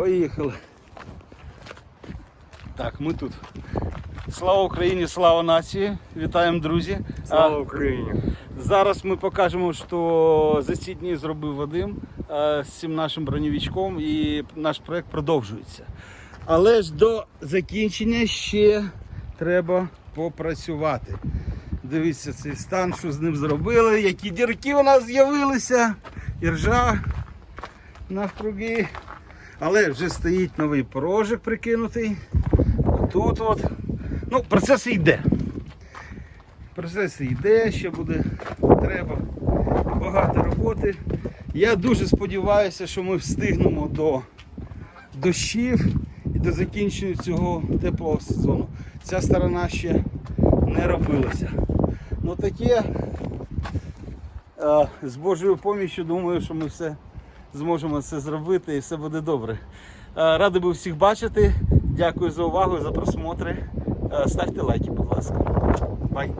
Поїхали. Так, ми тут. Слава Україні, слава нації. Вітаємо, друзі. Слава Україні! Зараз ми покажемо, що за ці дні зробив Вадим з цим нашим бронєвичком і наш проект продовжується. Але ж до закінчення ще треба попрацювати. Дивіться цей стан, що з ним зробили, які дірки у нас з'явилися. Іржа навкруги. Але вже стоїть новий порожик прикинутий. Тут от. Ну, процес йде. Процес йде, ще буде треба багато роботи. Я дуже сподіваюся, що ми встигнемо до дощів і до закінчення цього теплого сезону. Ця сторона ще не робилася. Ну таке е, з Божою поміччю думаю, що ми все зможемо це зробити і все буде добре. Е, радий був всіх бачити. Дякую за увагу, за просмотри. Е, ставте лайки, будь ласка. Бай!